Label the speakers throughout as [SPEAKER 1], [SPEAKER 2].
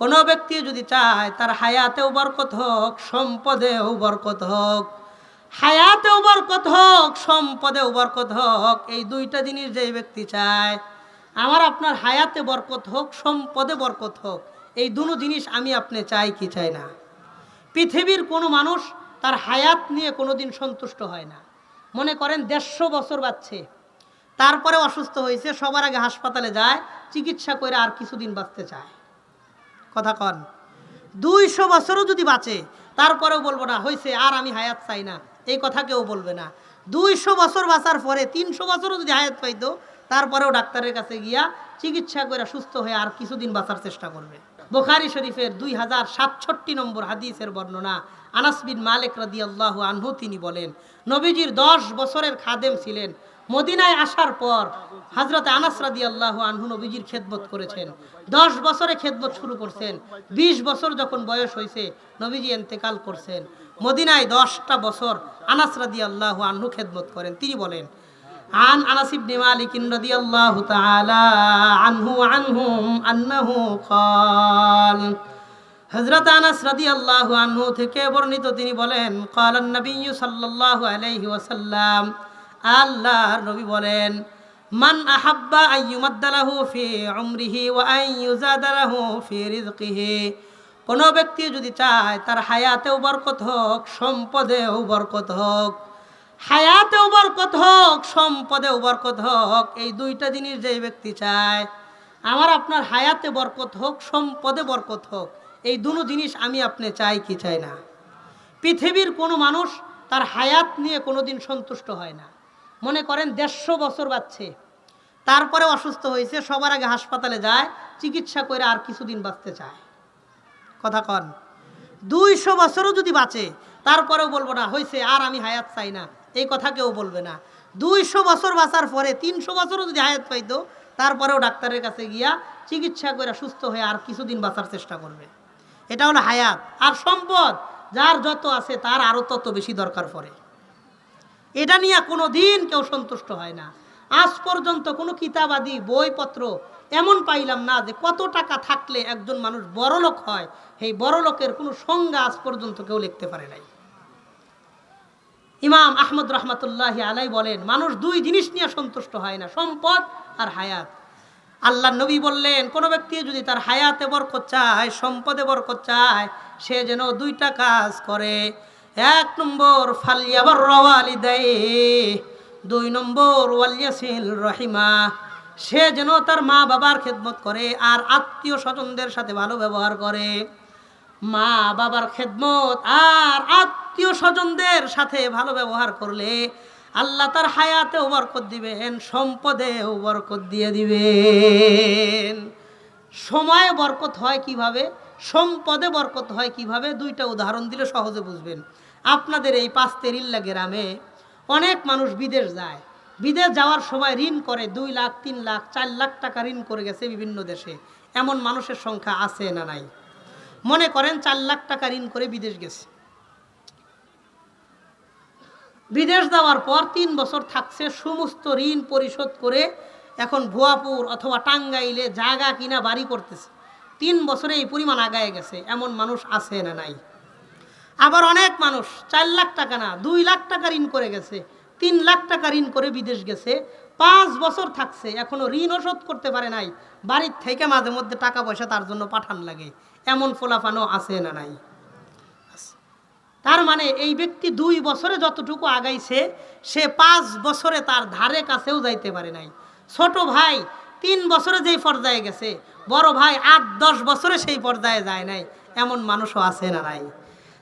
[SPEAKER 1] কোনো ব্যক্তি যদি চায়, তার হায়াতেও বরকত হোক, সম্পদেও বরকত হোক। হায়াতেও বরকত হোক, সম্পদেও বরকত হোক, এই দুইটা জিনিস যে ব্যক্তি চায়, আমার আপনার হায়াতে বরকত হোক, সম্পদে বরকত হোক, এই দুটো জিনিস আমি আপনি চাই কি চাই না? পৃথিবীর কোনো মানুষ তার হায়াত নিয়ে কোনো দিন সন্তুষ্ট হয় না। মনে করেন দেড়শো বছর বাচ্চে তারপরে অসুস্থ হয়েছে, সবার আগে হাসপাতালে যায়, চিকিৎসা করে আর কিছুদিন বাঁচতে চায়। কথা কন। দুইশো বছরও যদি বাঁচে, তারপরেও বলব না হয়েছে আর আমি হায়াত চাই না। এই কথা কেউ বলবে না। দুইশো বছর বাঁচার পরে তিনশো বছরও যদি হায়াত পাইতো, তারপরেও ডাক্তারের কাছে গিয়া চিকিৎসা করে সুস্থ হয়ে আর কিছুদিন বাঁচার চেষ্টা করবে। বোখারি শরীফের দুই হাজার সাতষট্টি নম্বর হাদিসের বর্ণনা আনাস বিন মালিক রাদি আল্লাহ আনহু তিনি বলেন, নবীজির দশ বছরের খাদেম ছিলেন। মদিনায় আসার পর হজরত আনাস রাদি আল্লাহ আনহু নবীজির খেদমত করেছেন দশ বছরে খেদমত শুরু করছেন বিশ বছর যখন বয়স হয়েছে নবীজি এন্তেকাল করছেন মদিনায় দশটা বছর আনাস রাদি আল্লাহ আনহু খেদমত করেন তিনি বলেন عن أنس بن مالك رضي الله تعالى عنه وعنهم أنه قال হজরত আনাস রাদি আল্লাহ আনহু থেকে বর্ণিত তিনি বলেন কালান নবী সাল্লাল্লাহু আলাইহি ওয়াসাল্লাম আল্লাহর নবী বলেন, মান আহাব্বা আইয়ুমাদ্দালাহু ফি উমরিহি ওয়া আইয়ুজাদালাহু ফি রিজকিহি কোনো ব্যক্তি যদি চায়, তার হায়াতেও বরকত হোক, সম্পদেও বরকত হোক, হায়াতেও বরকত হোক, সম্পদেও বরকত হোক, এই দুইটা জিনিস যে ব্যক্তি চায়, আমার আপনার হায়াতে বরকত হোক, সম্পদে বরকত হোক, এই দুটো জিনিস আমি আপনি চাই কি চাই না? পৃথিবীর কোনো মানুষ তার হায়াত নিয়ে কোনোদিন সন্তুষ্ট হয় না। মনে করেন দেড়শো বছর বাচ্চে তারপরে অসুস্থ হয়েছে, সবার আগে হাসপাতালে যায়, চিকিৎসা করে আর কিছুদিন বাঁচতে চায়। কথা কন। দুইশো বছরও যদি বাঁচে, তারপরেও বলব না, হয়েছে আর আমি হায়াত চাই না, এই কথা কেউ বলবে না। দুইশো বছর বাঁচার পরে তিনশো বছরও যদি হায়াত পাইতো, তারপরেও ডাক্তারের কাছে গিয়া চিকিৎসা করে সুস্থ হয়ে আর কিছুদিন বাঁচার চেষ্টা করবে। এটা হলো হায়াত। আর সম্পদ, যার যত আছে, তার আরও তত বেশি দরকার পড়ে। এটা নিয়ে কোনো দিন কেউ সন্তুষ্ট হয় না। আজ পর্যন্ত কোনো কিতাবাদি, বইপত্র এমন পাইলাম না যে কত টাকা থাকলে একজন মানুষ বড় লোক হয়। এই বড় লোকের কোনো সংজ্ঞা আজ পর্যন্ত কেউ লিখতে পারে নাই। ইমাম আহমদ রহমতুল্লাহ আলাই বলেন, মানুষ দুই জিনিস নিয়ে সন্তুষ্ট হয় না, সম্পদ আর হায়াত। আল্লাহ নবী বললেন, কোনো ব্যক্তি যদি তার হায়াতে বরকত চায়, সম্পদে বরকত চায়, সে যেন দুইটা কাজ করে। এক নম্বর ফালিয়াবার রওয়ালি দেয় দুই নম্বর ওয়ালিয়াসিল রহিমা, সে যেন তার মা বাবার খেদমত করে আর আত্মীয় স্বজনদের সাথে ভালো ব্যবহার করে। মা বাবার খেদমত আর আত্মীয় স্বজনদের সাথে ভালো ব্যবহার করলে আল্লাহ তার হায়াতেও বরকত দিবেন, সম্পদেও বরকত দিয়ে দিবেন। সময়ে বরকত হয় কীভাবে? সম্পদে বরকত হয় কীভাবে? দুইটা উদাহরণ দিলে সহজে বুঝবেন। আপনাদের এই পাঁচতেরিল্লা গ্রামে অনেক মানুষ বিদেশ যায়। বিদেশ যাওয়ার সময় ঋণ করে, দুই লাখ, তিন লাখ, চার লাখ টাকা ঋণ করে গেছে বিভিন্ন দেশে। এমন মানুষের সংখ্যা আছে না নাই? মনে করেন চার লাখ টাকা ঋণ করে বিদেশ গেছে। বিদেশ যাওয়ার পর তিন বছর থাকছে, সমস্ত ঋণ পরিশোধ করে এখন ভুয়াপুর অথবা টাঙ্গাইলে জায়গা কিনা বাড়ি করতেছে। তিন বছরে এই পরিমাণ আগায় গেছে, এমন মানুষ আছে না নাই। আবার অনেক মানুষ, চার লাখ টাকা না, দুই লাখ টাকা ঋণ করে গেছে, তিন লাখ টাকা ঋণ করে বিদেশ গেছে, পাঁচ বছর থাকছে, এখনও ঋণও শোধ করতে পারে নাই, বাড়ির থেকে মাঝে মধ্যে টাকা পয়সা তার জন্য পাঠান লাগে, এমন ফোলাফানো আছে না নাই। তার মানে এই ব্যক্তি দুই বছরে যতটুকু আগাইছে, সে পাঁচ বছরে তার ধারে কাছেও যাইতে পারে নাই। ছোট ভাই, তিন বছরে যেই পর্যায়ে গেছে বড় ভাই আট, দশ বছরে সেই পর্যায়ে যায় নাই। এমন মানুষও আছে না নাই।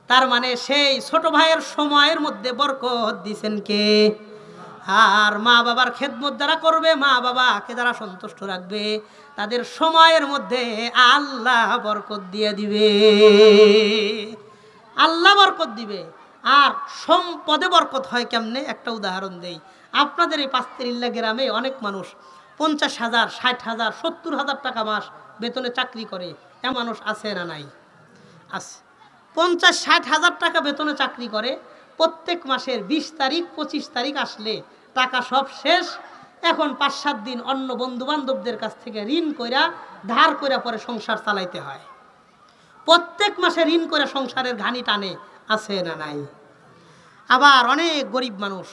[SPEAKER 1] তার মানে সেই ছোট ভাইয়ের সময়ের মধ্যে বরকত দিছেন কে? আর মা বাবার খেদমত যারা করবে, মা বাবাকে যারা সন্তুষ্ট রাখবে, তাদের সময়ের মধ্যে আল্লাহ বরকত দিয়ে দিবে। আল্লাহ বরকত দিবে। আর সম্পদে বরকত হয় কেমনে? একটা উদাহরণ দেই। আপনাদের এই পাস্তেরিল্লা গ্রামে অনেক মানুষ পঞ্চাশ হাজার, ষাট হাজার, সত্তর হাজার টাকা মাস বেতনে চাকরি করে। এ মানুষ আছে না নাই? আছে। পঞ্চাশ ষাট হাজার টাকা বেতনে চাকরি করে, প্রত্যেক মাসের বিশ তারিখ, পঁচিশ তারিখ আসলে টাকা সব শেষ। এখন পাঁচ সাত দিন অন্য বন্ধু বান্ধবদের কাছ থেকে ঋণ কইরা, ধার কইরা পরে সংসার চালাইতে হয়। প্রত্যেক মাসে ঋণ করে সংসারের ঘানি টানে, আছে না নাই? আবার অনেক গরিব মানুষ,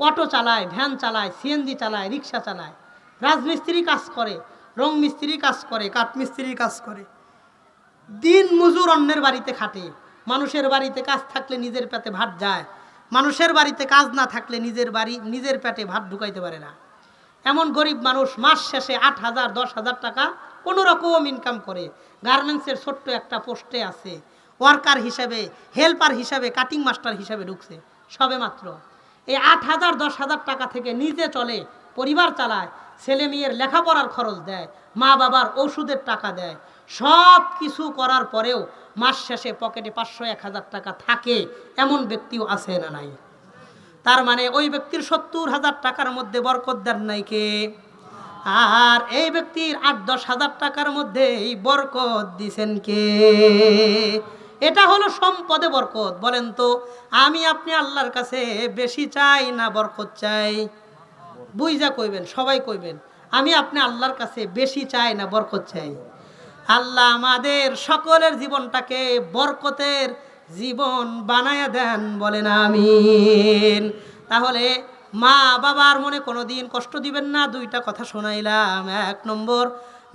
[SPEAKER 1] অটো চালায়, ভ্যান চালায়, সিএনজি চালায়, রিক্সা চালায়। রাজমিস্ত্রি কাজ করে, রং মিস্ত্রি কাজ করে কাঠমিস্ত্রি কাজ করে। দিন মজুর অন্যের বাড়িতে খাটে। মানুষের বাড়িতে কাজ থাকলে নিজের পেটে ভাত যায়। মানুষের বাড়িতে কাজ না থাকলে নিজের বাড়ি, নিজের পেটে ভাত ঢুকাইতে পারে না। এমন গরিব মানুষ মাস শেষে আট হাজার, দশ হাজার টাকা কোনো রকম ইনকাম করে। গার্মেন্টসের ছোট্ট একটা পোস্টে আছে। ওয়ার্কার হিসাবে হেল্পার হিসাবে কাটিং মাস্টার হিসাবে ঢুকছে, সবে মাত্র। এই আট হাজার, দশ হাজার টাকা থেকে নিজে চলে, পরিবার চালায় ছেলে মেয়ের লেখাপড়ার খরচ দেয়, মা বাবার ওষুধের টাকা দেয়, সব কিছু করার পরেও মাস শেষে পকেটে পাঁচশো, এক হাজার টাকা থাকে, এমন ব্যক্তিও আছে না নাই। তার মানে ওই ব্যক্তির সত্তর হাজার টাকার মধ্যে বরকত দেন নাই কে? আর এই ব্যক্তির আট, দশ হাজার টাকার মধ্যে এই বরকত দিছেন কে? এটা হলো সম্পদে বরকত, বলেন তো। আমি আপনি আল্লাহর কাছে বেশি চাই না বরকত চাই? বুঝা কইবেন, সবাই কইবেন, আমি আপনি আল্লাহর কাছে বেশি চাই না বরকত চাই। আল্লাহ আমাদের সকলের জীবনটাকে বরকতের জীবন বানায়া দেন বলেন আমিন। তাহলে মা বাবার মনে কোনো দিন কষ্ট দিবেন না, দুইটা কথা শোনাইলাম। এক নম্বর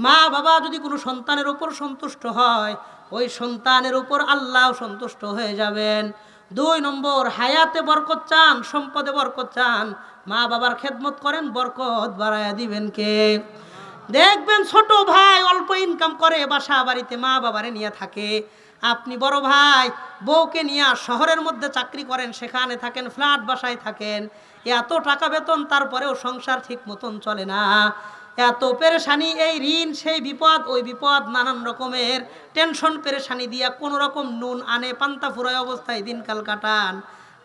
[SPEAKER 1] মা বাবা যদি কোনো সন্তানের উপর সন্তুষ্ট হয়, ওই সন্তানের উপর আল্লাহ সন্তুষ্ট হয়ে যাবেন। দুই নম্বর, হায়াতে বরকত চান, সম্পদে বরকত চান মা বাবার খেদমত করেন, বরকত বাড়ায়া দিবেন কে? দেখবেন ছোট ভাই অল্প ইনকাম করে, বাসা বাড়িতে মা বাবারে নিয়ে থাকে। আপনি বড় ভাই, বউকে নিয়ে শহরের মধ্যে চাকরি করেন, সেখানে থাকেন ফ্ল্যাট বাসায় থাকেন। এত টাকা বেতন, তারপরেও সংসার ঠিক মতন চলে না। এত পেরেশানি, এই ঋণ, সেই বিপদ, ওই বিপদ নানান রকমের। টেনশন, পেরেশানি দিয়া কোনো রকম নুন আনে, পান্তা ফুরায় অবস্থায় দিনকাল কাটান।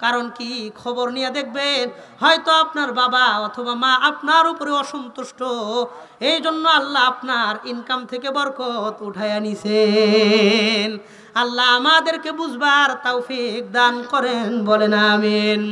[SPEAKER 1] কারণ কি? খবর নিয়ে দেখবেন, হয়তো আপনার বাবা অথবা মা আপনার উপরে অসন্তুষ্ট। এই জন্য আল্লাহ আপনার ইনকাম থেকে বরকত উঠাইয়া আনিছেন আল্লাহ আমাদেরকে বুঝবার তাওফিক দান করেন, বলেন আমিন।